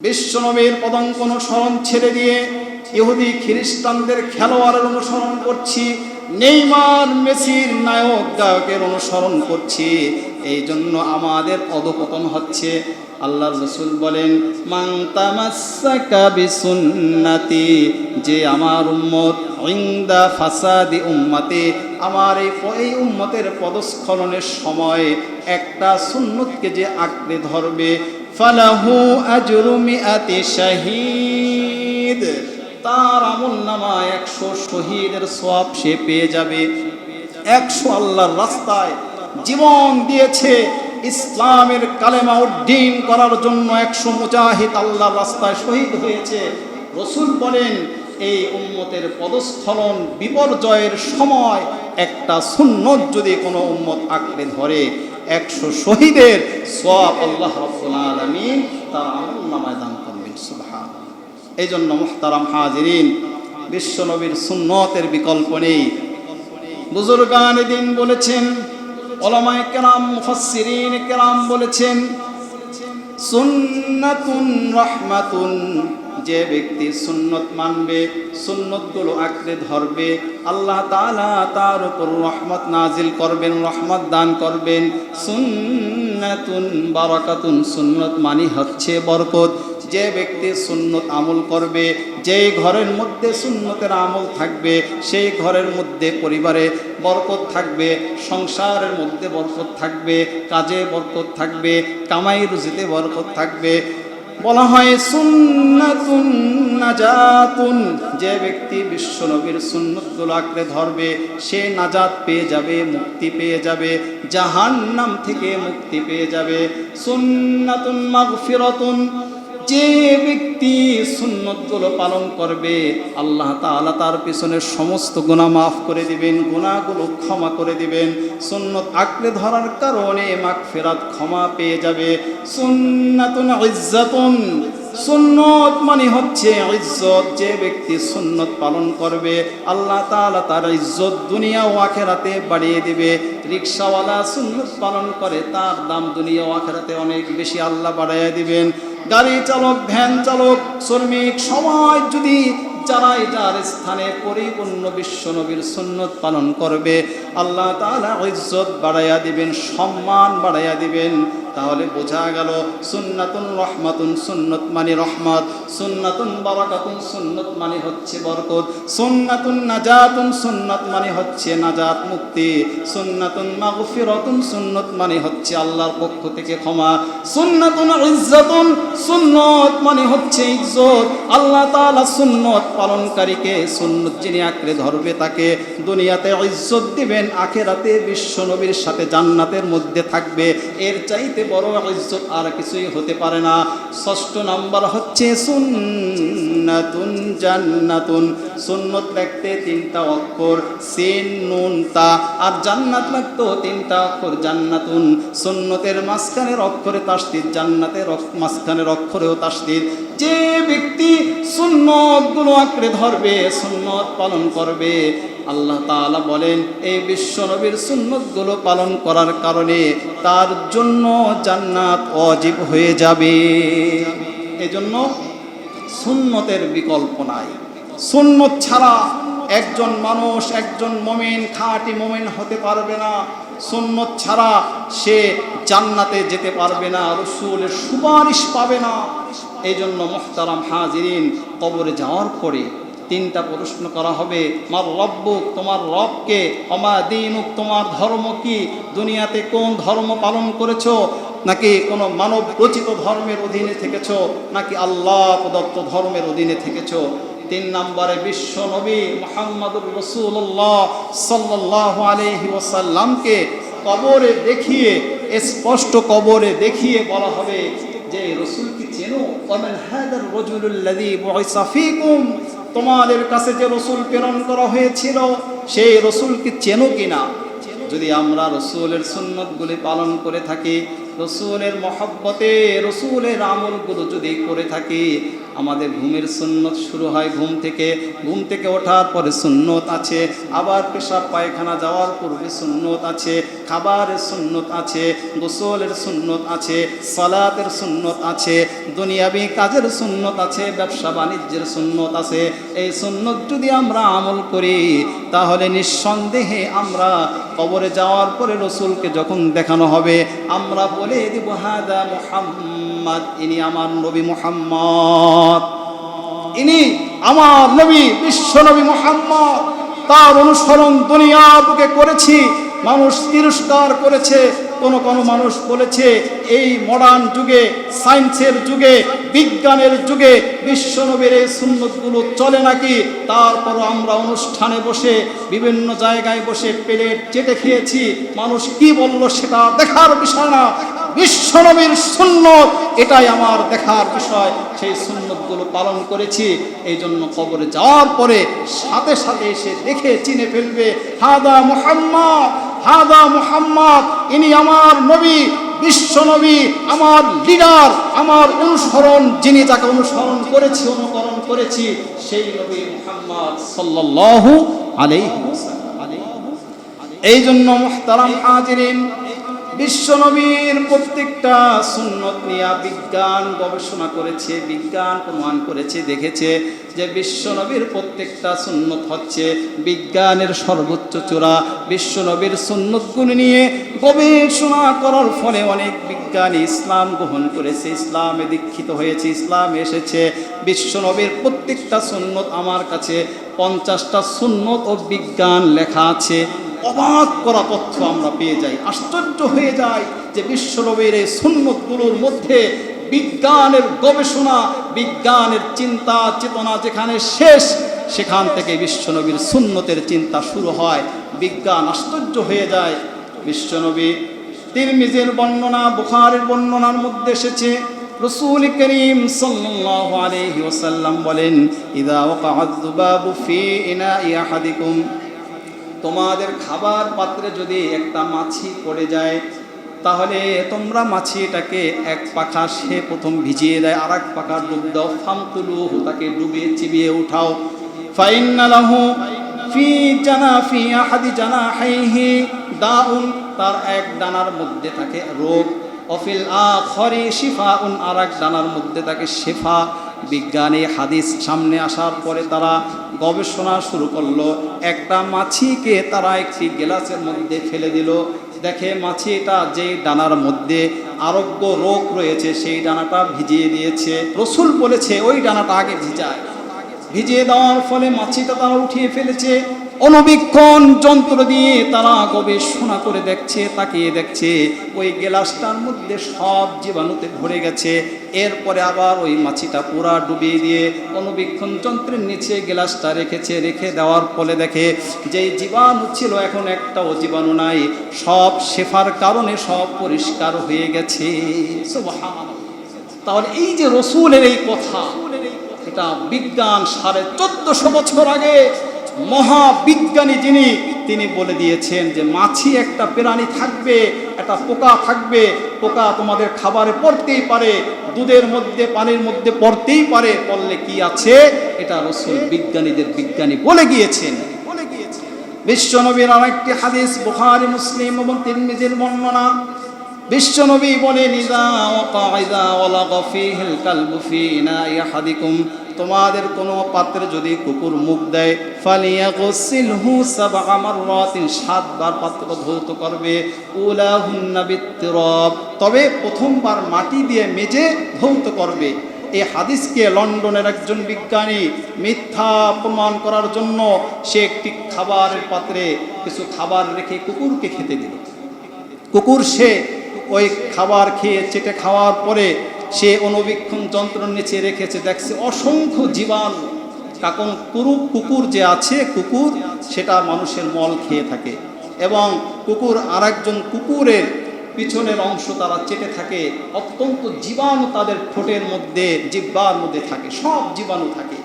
বিশ্বনবীর পদঙ্ক অনুসরণ ছেড়ে দিয়ে ইহুদি খ্রিস্টানদের খেলোয়াড়ের অনুসরণ করছি, নেইমার মেসির নায়ক গায়কের অনুসরণ করছি। এই জন্য আমাদের অধপতন হচ্ছে। আল্লাহ রসুল বলেন বিসুন্নতি যে আমার উম্মত ইংদা ফাসাদি উম্মতে আমার এই এই উম্মতের পদস্খলনের সময় একটা সুন্নতকে যে আঁকড়ে ধরবে ফালাহু আজরু মিআতি শাহীদ। তার আমল নামা একশো শহীদের সব সে পেয়ে যাবে। একশো আল্লাহর রাস্তায় জীবন দিয়েছে ইসলামের কালেমা উড্ডীন করার জন্য একশো মুজাহিদ আল্লাহর রাস্তায় শহীদ হয়েছে। রসুল বলেন, এই উম্মতের পদস্খলন বিপর্যয়ের সময় একটা সুন্নত যদি কোনো উম্মত আঁকড়ে ধরে একশো শহীদের সব আল্লাহ রব্বুল আলমিন তার আমল নামায় দান করবেন সুবহান এই জন্য মুহতারাম হাজিরিন, বিশ্বনবীর সুন্নতের বিকল্প নেই। বুজুর্গান দিন বলেছেন, ওলামায় কেরাম, মুফাসসিরিন কেরাম বলেছেন, সুন্নাতুন রহমাতুন যে ব্যক্তি সুন্নত মানবে, সুন্নতগুলো আঁকড়ে ধরবে, আল্লাহ তাআলা তার উপর রহমত নাজিল করবেন, রহমত দান করবেন। সুন্নাতুন বারাকাতুন, সুন্নত মানি হচ্ছে বরকত। যে ব্যক্তি সুন্নত আমল করবে, যেই ঘরের মধ্যে সুন্নতের আমল থাকবে, সেই ঘরের মধ্যে পরিবারে বরকত থাকবে, সংসারের মধ্যে বরকত থাকবে, কাজে বরকত থাকবে, কামাই রুজিতে বরকত থাকবে। বলা হয়, সুন্নাতুন নাজাতুন। যে ব্যক্তি বিশ্বনবীর সুন্নতগুলো আঁকড়ে ধরবে, সে নাজাত পেয়ে যাবে, মুক্তি পেয়ে যাবে, জাহান্নাম থেকে মুক্তি পেয়ে যাবে। সুন্নাতুন মাগফিরাতুন। যে ব্যক্তি সুন্নতগুলো পালন করবে, আল্লাহ তাআলা তার পিছনে সমস্ত গুনাহ মাফ করে দিবেন, গুনাহগুলো ক্ষমা করে দিবেন। সুন্নত আঁকড়ে ধরার কারণে মাগফিরাত ক্ষমা পেয়ে যাবে। সুন্নাতুন ইজ্জাতুন। সুন্নত মানে হচ্ছে ইজ্জত। যে ব্যক্তি সুন্নত পালন করবে, আল্লাহ তাআলা তার ইজ্জত দুনিয়া ও আখেরাতে বাড়িয়ে দিবে। রিক্সাওয়ালা সুন্নত পালন করে, তার দাম দুনিয়া ও আখেরাতে অনেক বেশি আল্লাহ বাড়াইয়া দিবেন। গাড়ি চালক, ভ্যান চালক, শ্রমিক সবাই যদি যারা এটার স্থানে পরিপূর্ণ বিশ্বনবীর সুন্নত পালন করবে, আল্লাহ তালা ইজ্জত বাড়াইয়া দিবেন, সম্মান বাড়াইয়া দিবেন। তাহলে বোঝা গেল সুন্নাতুন রহমাতুন সুন্নত মানে রহমত। সুন্নাতুন বারাকাতুন সুন্নত মানে হচ্ছে বরকত। সুন্নাতুন নাজাতুন সুন্নত মানে হচ্ছে নাজাত মুক্তি। সুন্নাতুন মাগফিরাতুন সুন্নত মানে হচ্ছে আল্লাহর পক্ষ থেকে ক্ষমা। সুন্নাতুন ইজ্জাতুন সুন্নত মানে হচ্ছে ইজ্জত। আল্লাহ তাআলা সুন্নত পালনকারীকে সুন্নত যিনি আঁকড়ে ধরবে তাকে দুনিয়াতে ইজ্জত দিবেন, আখেরাতে বিশ্ব নবীর সাথে জান্নাতের মধ্যে থাকবে। এর চাইতে বড় ইজ্জত আর কিছুই হতে পারে না। ষষ্ঠ নাম্বার হচ্ছে সুন্নাতুন জান্নাতুন। সুন্নত লিখতে তিনটা অক্ষর, সিন, নুন, তা। আর জান্নাত লিখতেও তিনটা অক্ষর, জান্নাতুন। সুন্নতের মাঝখানের অক্ষরে তাসদিদ, জান্নাতের মাঝখানের অক্ষরেও তাসদিদ। যে ব্যক্তি সুন্নতগুলো আঁকড়ে ধরবে, সুন্নত পালন করবে আল্লাহ তাআলা বলেন এই বিশ্ব নবীর সুন্নতগুলো পালন করার কারণে তার জন্য জান্নাত অজীব হয়ে যাবে। এজন্য সুন্নতের বিকল্প নাই। সুন্নত ছাড়া একজন মানুষ, একজন মমিন, খাঁটি মমিন হতে পারবে না। সুন্নত ছাড়া সে জান্নাতে যেতে পারবে না, রসুলের সুপারিশ পাবে না। এই জন্য মোহতারাম হাজিরিন কবরে যাওয়ার পরে তিনটা প্রশ্ন করা হবে। মার রব্বুক তোমার রবকে, অমা দিনুক তোমার ধর্ম কি? দুনিয়াতে কোন ধর্ম পালন করেছ? নাকি কোনো মানব রচিত ধর্মের অধীনে থেকেছো? নাকি আল্লাহ প্রদত্ত ধর্মের অধীনে থেকেছো? তিন নম্বরে বিশ্ব নবী মোহাম্মদুর রসুল্লাহ সাল্লাহ আলহি ওসাল্লামকে কবরে দেখিয়ে, স্পষ্ট কবরে দেখিয়ে বলা হবে যে রসুল কি চেনো রজুলুল্লাযী বুইসা ফীকুম তোমাদের কাছে যে রসুল প্রেরণ করা হয়েছিল, সেই রসুল কি চেনো কিনা? যদি আমরা রসুলের সুন্নতগুলি পালন করে থাকি রসুলের মহব্বতে, রসুলের আমলগুলো যদি করে থাকি, আমাদের ঘুমের সুন্নত শুরু হয় ঘুম থেকে। ঘুম থেকে ওঠার পরে সুন্নত আছে, আবার পেশাব পায়খানা যাওয়ার পূর্বে সুন্নত আছে, খাবারের সুন্নত আছে, গোসলের সুন্নত আছে, সালাতের সুন্নত আছে, দুনিয়াবি কাজের সুন্নত আছে, ব্যবসা বাণিজ্যের সুন্নত আছে। এই সুন্নত যদি আমরা আমল করি, তাহলে নিঃসন্দেহে আমরা কবরে যাওয়ার পরে রসুলকে যখন দেখানো হবে, আমরা বলে দিব, হাদা মুহাম্মদ, ইনি আমার নবী মুহাম্মদ। ইনি আমার নবী, বিশ্ব নবী মোহাম্মদ। তার অনুসরণ দুনিয়া বুকে করেছি, মানুষ তিরস্কার করেছে, কোন কোন মানুষ বলেছে, এই মডার্ন যুগে সায়েন্সের যুগে, বিজ্ঞানের যুগে বিশ্বনবীর এই সুন্নতগুলো চলে নাকি? তারপরও আমরা অনুষ্ঠানে বসে, বিভিন্ন জায়গায় বসে প্লেট চেটে খেয়েছি। মানুষ কি বলল সেটা দেখার বিষয় না। বিশ্বনবীর সুন্নত, এটাই আমার দেখার বিষয়। সেই সুন্নতগুলো পালন করেছি এই জন্য কবরে যাওয়ার পরে সাথে সাথে এসে দেখে, চিনে ফেলবে, হাদা মুহাম্মদ হাদা মুহাম্মদ, ইনি আমার নবী, বিশ্বনবী, আমার লিডার, আমার অনুসরণ, যিনি তাকে অনুসরণ করেছি, অনুকরণ করেছি, সেই নবী মুহাম্মদ সাল্লাল্লাহু ওয়াসাল্লাম। এই জন্য মুহতারাম হাজিরিন বিশ্বনবীর প্রত্যেকটা সুন্নত নিয়ে বিজ্ঞান গবেষণা করেছে, বিজ্ঞান প্রমাণ করেছে, দেখেছে যে বিশ্বনবীর প্রত্যেকটা সুন্নত হচ্ছে বিজ্ঞানের সর্বোচ্চ চূড়া। বিশ্বনবীর সুন্নতগুলি নিয়ে গবেষণা করার ফলে অনেক বিজ্ঞানী ইসলাম গ্রহণ করেছে, ইসলামে দীক্ষিত হয়েছে, ইসলাম এসেছে। বিশ্বনবীর প্রত্যেকটা সুন্নত আমার কাছে পঞ্চাশটা সুন্নত ও বিজ্ঞান লেখা আছে। অবাক করা তথ্য আমরা পেয়ে যাই। আশ্চর্য হয়ে যায় যে বিশ্বনবীর এই সুন্নতগুলোর মধ্যে বিজ্ঞানের গবেষণা, বিজ্ঞানের চিন্তা, চেতনা যেখানে শেষ, সেখান থেকে বিশ্বনবীর সুন্নতের চিন্তা শুরু হয়। বিজ্ঞান আশ্চর্য হয়ে যায়। বিশ্বনবী তিরমিজের বর্ণনা, বুখারের বর্ণনার মধ্যে এসেছে। রসুল করিম সাল্লাল্লাহু আলাইহি বলেন, ইদা যুবাবু ফি ইনাই আহাদিকুম। তোমাদের খাবার পাত্রে যদি একটা মাছি পড়ে যায়, তাহলে তোমরা মাছিটাকে এক পাখা সে প্রথম ভিজিয়ে দেয় আর এক পাখা ডুব দাও ফামতুলু তাকে ডুবিয়ে চিবিয়ে উঠাও। ফি জানা ফি জানা তার এক ডানার মধ্যে থাকে রোগ। অফিল আ আখরি শিফা উন আর এক ডানার মধ্যে থাকে শেফা। বিজ্ঞানী হাদিস সামনে আসার পরে তারা গবেষণা শুরু করল। একটা মাছিকে তারা একটি গ্লাসের মধ্যে ফেলে দিল। দেখে মাছিটা যেই ডানার মধ্যে আরোগ্য রোগ রয়েছে, সেই ডানাটা ভিজিয়ে দিয়েছে। রসুল বলেছে, ওই ডানাটা আগে ভিজায়। ভিজিয়ে দেওয়ার ফলে মাছিটা তারা উঠিয়ে ফেলেছে। অনুবীক্ষণ যন্ত্র দিয়ে তারা গবেষণা করে দেখছে, তাকিয়ে দেখছে। ওই গ্লাসটার মধ্যে সব জীবাণুতে ভরে গেছে। এরপরে আবার ওই মাছিটা পুরা ডুবিয়ে দিয়ে অনুবীক্ষণ যন্ত্রের নিচে গ্লাসটা রেখেছে। রেখে দেওয়ার ফলে দেখে যে জীবাণু ছিল এখন একটাও জীবাণু নাই। সব শেফার কারণে সব পরিষ্কার হয়ে গেছে। তাহলে এই যে রসুলের এই কথা, এটা বিজ্ঞান সাড়ে চোদ্দশো বছর আগে মহাবিজ্ঞানী যিনি, তিনি বলে দিয়েছেন যে মাছি একটা প্রাণী থাকবে, একটা পোকা থাকবে, পোকা তোমাদের খাবারে পড়তেই পারে, দুধের মধ্যে, পানির মধ্যে পড়তেই পারে, পড়লে কি আছে? এটা রসুল বিজ্ঞানীদের বিজ্ঞানী বলে গিয়েছেন বলে গিয়েছেন। বিশ্বনবীর আরেকটি হাদিস, বুখারী, মুসলিম এবং তিরমিজির বর্ণনা। বিশ্বনবী বলেন, ইদা ওয়াকাইদা ওয়ালাগা ফীহিল কালবু ফী ইনাই তোমাদের কোনো পাত্রে যদি কুকুর মুখ দেয়, ফালিয়াগসিলহু সাবআ মাররাতিন, সাতবার পাত্র ধৌত করবে, উলাহুন্না বিত্তরাব। তবে প্রথমবার মাটি দিয়ে মেজে ধৌত করবে। এই হাদিসকে লন্ডনের একজন বিজ্ঞানী মিথ্যা প্রমাণ করার জন্য সে একটি খাবারের পাত্রে কিছু খাবার রেখে কুকুরকে খেতে দিল। কুকুর সে ওই খাবার খেয়ে চেটে খাওয়ার পরে সে অনুবীক্ষণ যন্ত্র নিচে রেখেছে, দেখছে অসংখ্য জীবাণু। কাকন কুরু কুকুর যে আছে, কুকুর, সেটা মানুষের মল খেয়ে থাকে। এবং কুকুর আরেকজন কুকুরের পিছনের অংশ তারা চেটে থাকে। অত্যন্ত জীবাণু তাদের ঠোঁটের মধ্যে, জিব্বার মধ্যে থাকে, সব জীবাণু থাকে।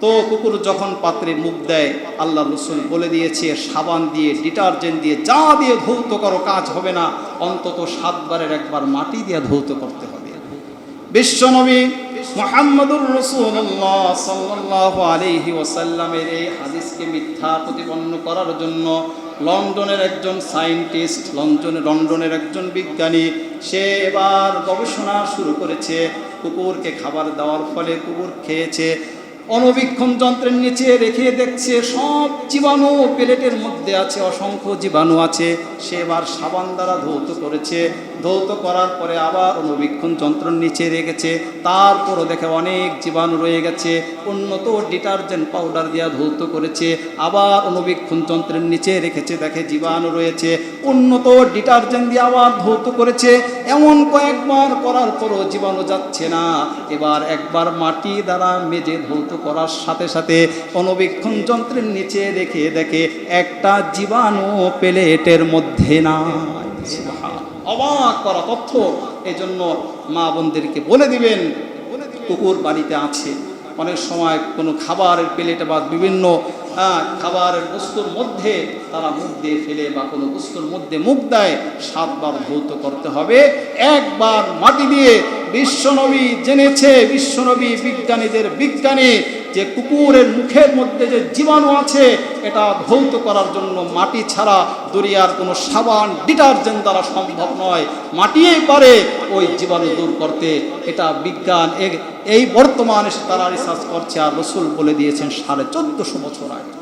তো কুকুর যখন পাত্রে মুখ দেয়, আল্লাহ রসুল বলে দিয়েছে, সাবান দিয়ে, ডিটারজেন্ট দিয়ে, যা দিয়ে ধৌত করো, কাজ হবে না। অন্তত সাতবারের একবার মাটি দিয়ে ধৌত করতে হবে। বিশ্বনবী মোহাম্মদুর রসুল্লাহ সাল্লাহ আলহি ওসাল্লামের এই হাদিসকে মিথ্যা প্রতিপন্ন করার জন্য লন্ডনের একজন সায়েন্টিস্ট, লন্ডনে, লন্ডনের একজন বিজ্ঞানী, সে এবার গবেষণা শুরু করেছে, কুকুরকে খাবার দেওয়ার ফলে কুকুর খেয়েছে। অনবীক্ষণ যন্ত্রের নিচে রেখে দেখছে, সব জীবাণু প্লেটের মধ্যে আছে, অসংখ্য জীবাণু আছে। সে এবার সাবান দ্বারা ধৌত করেছে। ধৌত করার পরে আবার অনবীক্ষণ যন্ত্রের নিচে রেখেছে। তারপরও দেখে অনেক জীবাণু রয়ে গেছে। উন্নত ডিটারজেন্ট পাউডার দিয়া ধৌত করেছে। আবার অনবীক্ষণ যন্ত্রের নিচে রেখেছে, দেখে জীবাণু রয়েছে। উন্নত ডিটারজেন্ট দিয়ে আবার ধৌত করেছে। এমন কয়েকবার করার পরও জীবাণু যাচ্ছে না। এবার একবার মাটি দ্বারা মেজে ধৌত করার সাথে সাথে অনবীক্ষণ যন্ত্রের নিচে রেখে দেখে একটা জীবাণু প্লেটের মধ্যে না অবাক করা তথ্য। এই জন্য মা বোনদেরকে বলে দিবেন, কুকুর বাড়িতে আছে। অনেক সময় কোনো খাবারের প্লেটে বা বিভিন্ন খাবারের বস্তুর মধ্যে তারা মুখ দিয়ে ফেলে বা কোনো বস্তুর মধ্যে মুখ দেয়, সাতবার ভৌত করতে হবে। একবার মাটি দিয়ে বিশ্বনবী জেনেছে, বিশ্বনবী বিজ্ঞানীদের বিজ্ঞানী যে কুকুরের মুখের মধ্যে যে জীবাণু আছে, এটা ধৌত করার জন্য মাটি ছাড়া দরিয়ার কোনো সাবান, ডিটারজেন্ট দ্বারা সম্ভব নয়। মাটিয়েই পারে ওই জীবাণু দূর করতে। এটা বিজ্ঞান এই বর্তমানে তারা রিসার্চ করছে আর রসুল বলে দিয়েছেন সাড়ে চোদ্দশো বছর আগে।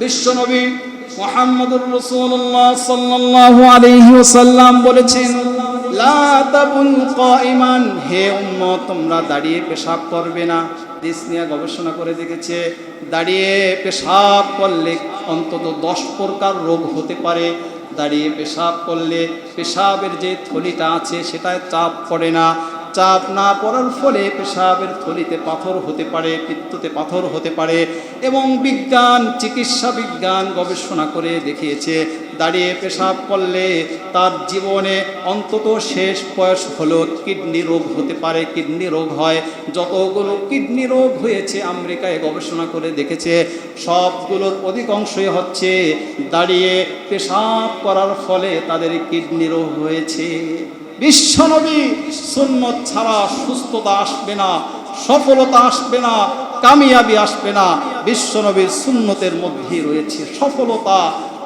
বিশ্বনবী মোহাম্মদুর রসুল্লাহ সাল্লাল্লাহু আলাইহি ওয়াসাল্লাম বলেছেন, লা তাবুল কাইমান হে উম্মত, তোমরা দাঁড়িয়ে পেশাব করবে না। দেশ নিয়ে গবেষণা করে দেখেছে, দাঁড়িয়ে পেশাব করলে অন্তত দশ প্রকার রোগ হতে পারে। দাঁড়িয়ে পেশাব করলে পেশাবের যে থলিটা আছে সেটায় চাপ পড়ে না। চাপ না পড়ার ফলে পেশাবের থলিতে পাথর হতে পারে, পিত্ততে পাথর হতে পারে এবং বিজ্ঞান, চিকিৎসা বিজ্ঞান গবেষণা করে দেখিয়েছে দাঁড়িয়ে পেশাব করলে তার জীবনে অন্তত শেষ বয়স হলো কিডনি রোগ হতে পারে, কিডনি রোগ হয়। যতগুলো কিডনি রোগ হয়েছে আমেরিকায় গবেষণা করে দেখেছে, সবগুলোর অধিকাংশই হচ্ছে দাঁড়িয়ে পেশাব করার ফলে তাদের কিডনি রোগ হয়েছে। বিশ্বনবী সুন্নত ছাড়া সুস্থতা আসবে না, সফলতা আসবে না, কামিয়াবি আসবে না। বিশ্বনবীর সুন্নতের মধ্যেই রয়েছে সফলতা।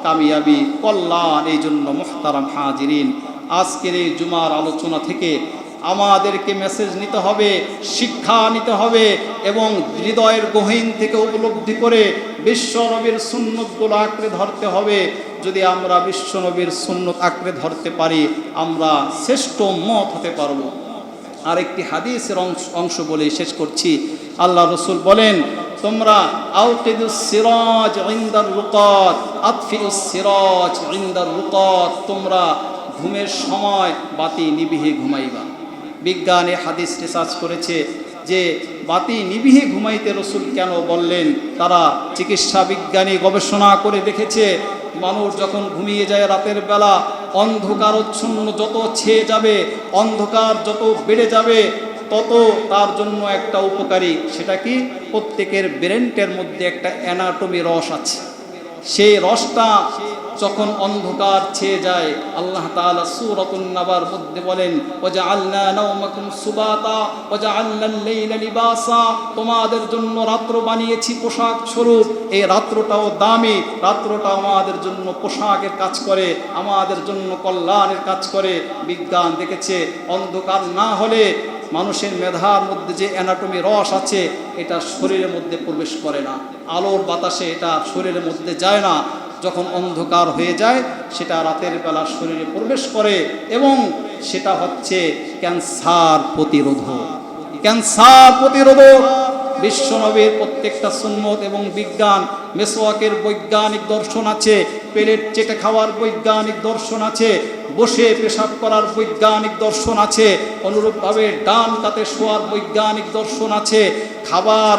কামিয়াবি, কল্যাণ, এই জন্য মোহতারাম হাজিরিন, আজকের এই জুমার আলোচনা থেকে আমাদেরকে মেসেজ নিতে হবে, শিক্ষা নিতে হবে এবং হৃদয়ের গহীন থেকে উপলব্ধি করে বিশ্বনবীর সুন্নতগুলো আঁকড়ে ধরতে হবে। যদি আমরা বিশ্বনবীর সুন্নত আঁকড়ে ধরতে পারি, আমরা শ্রেষ্ঠ মত হতে পারব। আরেকটি হাদিসের অংশ অংশ বলে শেষ করছি। আল্লাহ রসুল বলেন তোমরা তোমরা ঘুমের সময় বাতি নিবিহে ঘুমাইবা। বিজ্ঞানে হাদিস রিসার্চ করেছে যে বাতি নিবিহে ঘুমাইতে রসুল কেন বললেন, তারা চিকিৎসা বিজ্ঞানী গবেষণা করে দেখেছে, মানুষ যখন ঘুমিয়ে যায় রাতের বেলা, অন্ধকারচ্ছন্ন যত ছেয়ে যাবে, অন্ধকার যত বেড়ে যাবে তত তার জন্য একটা উপকারী, সেটা কি? প্রত্যেকের ব্রেনটের মধ্যে একটা অ্যানাটমি রস আছে। সেই রসটা যখন অন্ধকার ছেয়ে যায়, আল্লাহ তাআলা সূরাতুন নাবার মধ্যে বলেন ওজা আল্লাহ নাওমাকুম সুবাতা ওজা আল্লাহ লাইলা লিবাসা। তোমাদের জন্য রাত্র বানিয়েছি পোশাক স্বরূপ। এই রাত্রটাও দামি, রাত্রটা আমাদের জন্য পোশাকের কাজ করে, আমাদের জন্য কল্যাণের কাজ করে। বিজ্ঞান দেখেছে, অন্ধকার না হলে মানুষের মেধার মধ্যে যে অ্যানাটমি রস আছে, এটা শরীরের মধ্যে প্রবেশ করে না। আলোর বাতাসে এটা শরীরের মধ্যে যায় না। যখন অন্ধকার হয়ে যায়, সেটা রাতের বেলা শরীরে প্রবেশ করে এবং সেটা হচ্ছে ক্যান্সার প্রতিরোধক। ক্যান্সার প্রতিরোধক বিশ্বনবীর প্রত্যেকটা সুন্নত এবং বিজ্ঞান, মেসোয়াকের বৈজ্ঞানিক দর্শন আছে পেলেট চেটে খাওয়ার বৈজ্ঞানিক দর্শন আছে, বসে পেশাব করার বৈজ্ঞানিক দর্শন আছে, অনুরূপভাবে ডান কাতে শোয়ার বৈজ্ঞানিক দর্শন আছে, খাবার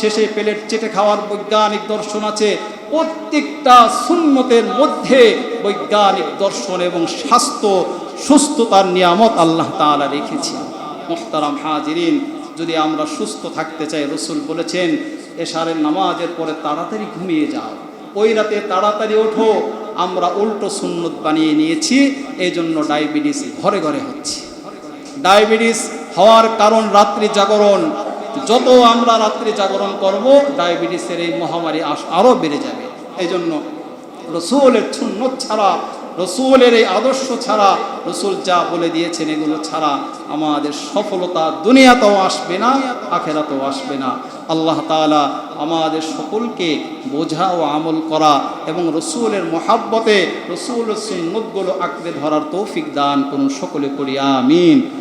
শেষে প্লেট চেটে খাওয়ার বৈজ্ঞানিক দর্শন আছে, প্রত্যেকটা সুন্নতের মধ্যে বৈজ্ঞানিক দর্শন এবং স্বাস্থ্য, সুস্থতার নিয়ামত আল্লাহ তাআলা রেখেছেন। মোহতারাম হাজিরিন যদি আমরা সুস্থ থাকতে চাই, রসুল বলেছেন, এশারের নামাজের পরে তাড়াতাড়ি ঘুমিয়ে যাও। ওই রাতে তাড়াতাড়ি ওঠো, আমরা উল্টো সুন্নত বানিয়ে নিয়েছি এই জন্য ডায়াবেটিস ঘরে ঘরে হচ্ছে। ডায়াবেটিস হওয়ার কারণ রাত্রি জাগরণ। যত আমরা রাত্রি জাগরণ করব, ডায়াবেটিসের এই মহামারী আরও বেড়ে যাবে। এই জন্য রসুলের সুন্নত ছাড়া রসুলের এই আদর্শ ছাড়া রসুল যা বলে দিয়েছেন এগুলো ছাড়া আমাদের সফলতা দুনিয়াতেও আসবে না, আখেরাতেও আসবে না। আল্লাহ তালা আমাদের সকলকে বোঝা ও আমল করা এবং রসুলের মহাব্বতে রসুল সুন্নতগুলো আঁকড়ে ধরার তৌফিক দান কোন সকলে করি, আমিন।